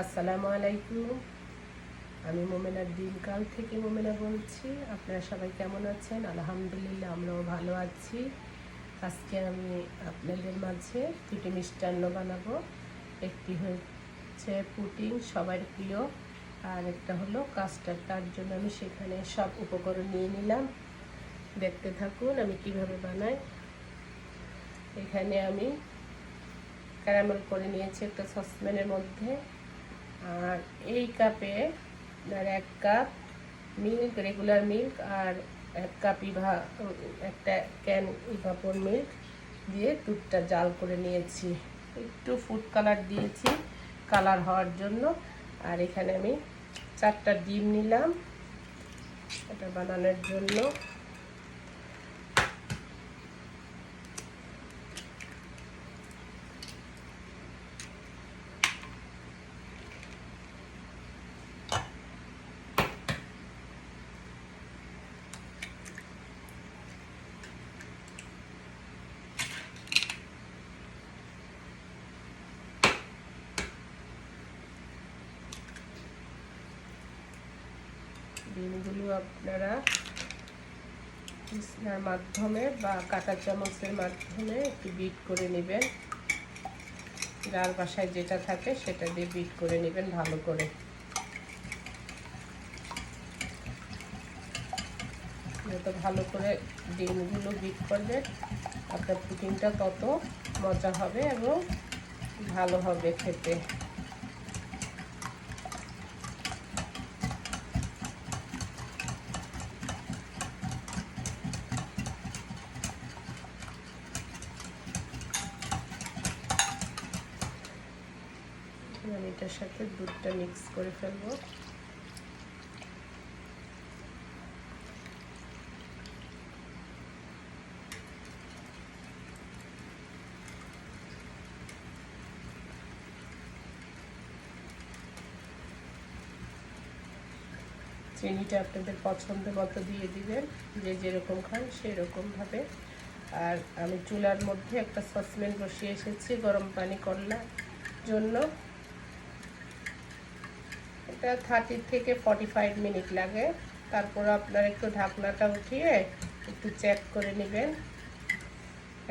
আসসালামু আলাইকুম। আমি মোমেনার দিনকাল থেকে মোমেনা বলছি। আপনারা সবাই কেমন আছেন? আলহামদুলিল্লাহ, আমরাও ভালো আছি। আজকে আমি আপনাদের মাঝে দুটি মিষ্টান্ন বানাবো। একটি হচ্ছে পুটিং সবার প্রিয়। আর একটা হলো কাস্টার্ড। তার জন্য আমি সেখানে সব উপকরণ নিয়ে নিলাম। দেখতে থাকুন আমি কীভাবে বানাই। এখানে আমি ক্যারামেল করে নিয়েছি একটা সসপ্যানের মধ্যে। আর এই কাপে আপনার এক কাপ মিল্ক রেগুলার মিল্ক আর এক কাপ ইভা, একটা ক্যান ইভাপোর মিল্ক দিয়ে দুধটা জাল করে নিয়েছি। একটু ফুড কালার দিয়েছি কালার হওয়ার জন্য। আর এখানে আমি চারটা ডিম নিলাম, এটা বানানোর জন্য। ডিমগুলো আপনারা পিসনার মাধ্যমে বা কাঁটা চামচের মাধ্যমে একটু বিট করে নেবেন। যার বাসায় যেটা থাকে সেটা দিয়ে বিট করে নেবেন ভালো করে। যত ভালো করে ডিমগুলো বিট করবে আপনার পুটিংটা তত মজা হবে এবং ভালো হবে খেতে আমি এটার সাথে দুধটা মিক্স করে ফেলব। চিনিটা আপনাদের পছন্দ মতো দিয়ে দিবেন, যে যেরকম খান সেরকমভাবে আর আমি চুলার মধ্যে একটা সসপ্যান বসিয়ে এসেছি, গরম পানি করলার জন্য। এটা থার্টি থেকে ফর্টি ফাইভ মিনিট লাগে। তারপর আপনার একটু ঢাকনাটা উঠিয়ে একটু চেক করে নেবেন।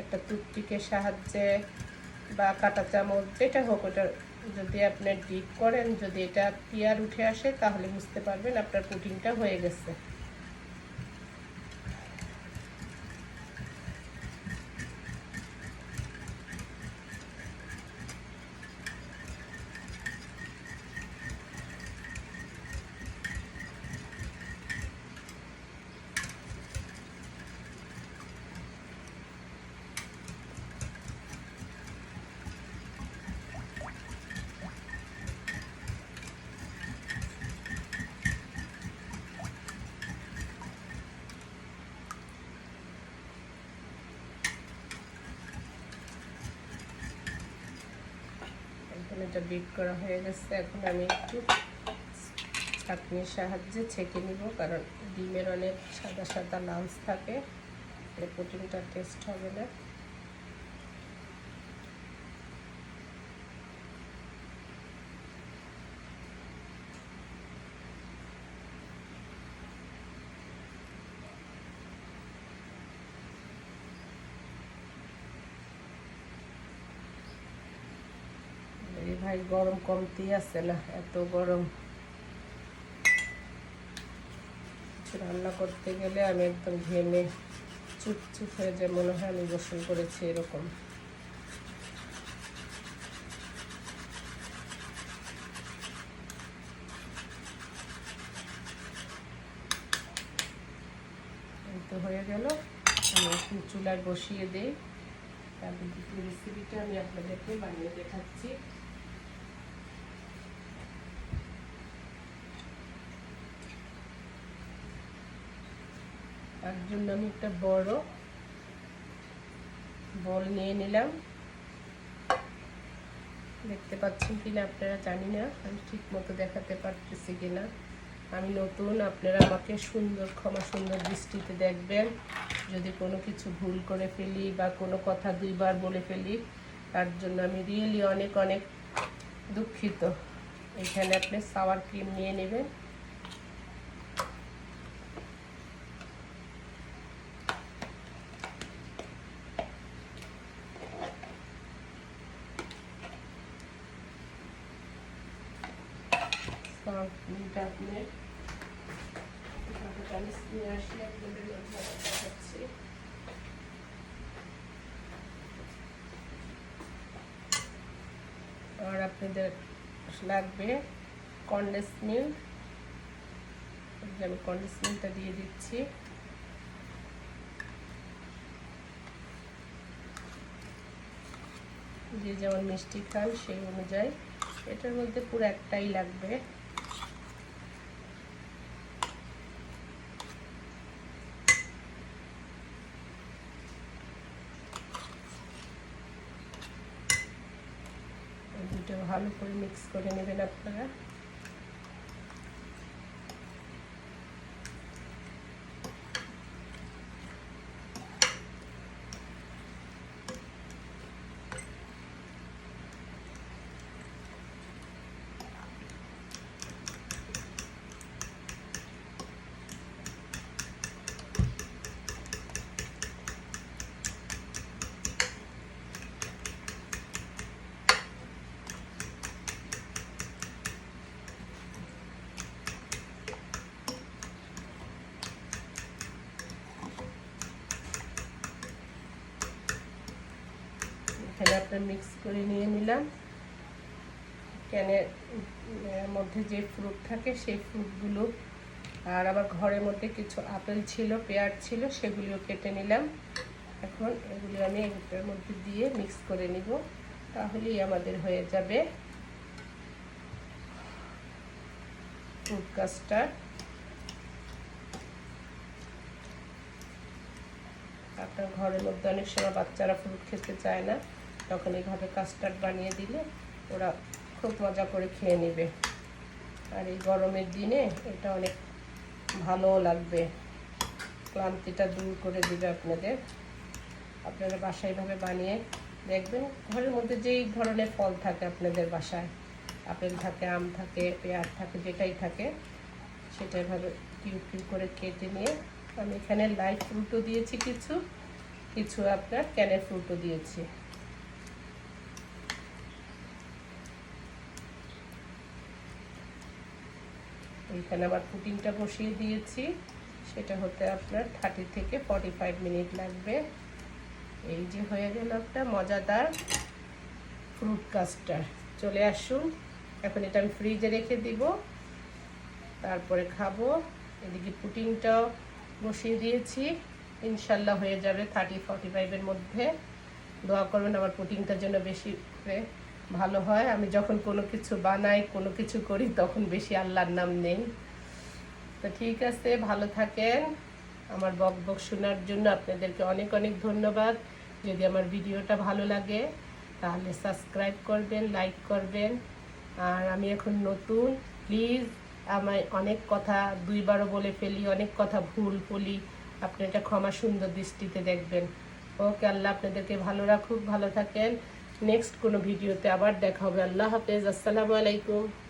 একটা টুকটিকের সাহায্যে বা কাটা চামচ, যেটা হোক ওটা যদি আপনি ডিপ করেন, যদি এটা পিয়ার উঠে আসে, তাহলে বুঝতে পারবেন আপনার পুটিংটা হয়ে গেছে এখন এটা বিট করা হয়ে গেছে। এখন আমি একটু ছাঁকনির সাহায্যে ছেঁকে নিব, কারণ ডিমের অনেক সাদা সাদা লাঞ্চ থাকে। প্রোটিনটা টেস্ট হবে না এই ভাই, গরম কমতি আছে না, এত গরম। রান্না করতে গেলে আমি একদম ঘেমে চুপচুপ হয়ে যায়, মনে হয় আমি গোসল করেছি এরকম। তো হয়ে গেল। আমি একটু চুলায় বসিয়ে দিই। তারপর রেসিপিটা আমি আপনাদেরকে বানিয়ে দেখাচ্ছি। তার জন্য আমি একটা বড় বল নিয়ে নিলাম। দেখতে পাচ্ছেন কিনা আপনারা জানি না, আমি ঠিক মতো দেখাতে পারতেছি কিনা। আমি নতুন, আপনারা আমাকে সুন্দর, ক্ষমা সুন্দর দৃষ্টিতে দেখবেন। যদি কোনো কিছু ভুল করে ফেলি বা কোনো কথা দুইবার বলে ফেলি, তার জন্য আমি রিয়েলি অনেক অনেক দুঃখিত। এখানে আপনি সাওয়ার ক্রিম নিয়ে নেবেন। আপনি চালিশ নিয়ে আসি আপনাদের আর আপনাদের লাগবে কন্ডেন্স মিল্ক আমি কন্ডেন্স মিল্কটা দিয়ে দিচ্ছি যে যেমন মিষ্টি খান সেই অনুযায়ী এটার মধ্যে পুরো একটাই লাগবে দুটো ভালো করে মিক্স করে নেবেন আপনারা এখানে আপনার মিক্স করে নিয়ে নিলাম। ক্যানের মধ্যে যে ফ্রুট থাকে সেই ফ্রুটগুলো আর আবার ঘরের মধ্যে কিছু আপেল ছিল, পেয়ার ছিল, সেগুলিও কেটে নিলাম। এখন এগুলি আমি এটার মধ্যে দিয়ে মিক্স করে নিব। তাহলেই আমাদের হয়ে যাবে। ফ্রুট কাস্টার্ড আপনার ঘরের মধ্যে অনেক সময় বাচ্চারা ফ্রুট খেতে চায় না। তখন এইভাবে কাস্টার্ড বানিয়ে দিলে ওরা খুব মজা করে খেয়ে নেবে। আর এই গরমের দিনে এটা অনেক ভালোও লাগবে। ক্লান্তিটা দূর করে দিবে আপনাদের। আপনারা বাসায় এভাবে বানিয়ে দেখবেন, ঘরের মধ্যে যেই ধরনের ফল থাকে আপনাদের বাসায়, আপেল থাকে, আম থাকে পেঁয়াজ থাকে, যেটাই থাকে, সেটা এভাবে কিউব কিউব করে কেটে নিয়ে আমি এখানে লাইট ফ্রুটও দিয়েছি কিছু কিছু আপনার ক্যানের ফ্রুটও দিয়েছি। এইখানে আবার পুটিংটা বসিয়ে দিয়েছি। সেটা হতে আপনার থার্টি থেকে ফর্টি ফাইভ মিনিট লাগবে। এই যে হয়ে গেল একটা মজাদার ফ্রুট কাস্টার চলে আসুন। এখন এটা আমি ফ্রিজে রেখে দিব। তারপরে খাব। এদিকে পুটিংটাও বসিয়ে দিয়েছি। ইনশাল্লাহ হয়ে যাবে থার্টি ফর্টি ফাইভের মধ্যে। দোয়া করবেন আমার পুটিংটার জন্য বেশি ভালো হয়। আমি যখন কোনো কিছু বানাই, কোনো কিছু করি, তখন বেশি আল্লাহর নাম নেই। তো ঠিক আছে, ভালো থাকেন। আমার বক বক শোনার জন্য আপনাদেরকে অনেক অনেক ধন্যবাদ। যদি আমার ভিডিওটা ভালো লাগে, তাহলে সাবস্ক্রাইব করবেন, লাইক করবেন। আর আমি এখন নতুন, প্লিজ আমায় অনেক কথা দুইবারও বলে ফেলি, অনেক কথা ভুল বলি। আপনি এটা ক্ষমা সুন্দর দৃষ্টিতে দেখবেন। ওকে, আল্লাহ আপনাদেরকে ভালো রাখুক, ভালো থাকেন। নেক্সট কোনো ভিডিওতে আবার দেখা হবে। আল্লাহ হাফেজ। আসসালামু আলাইকুম।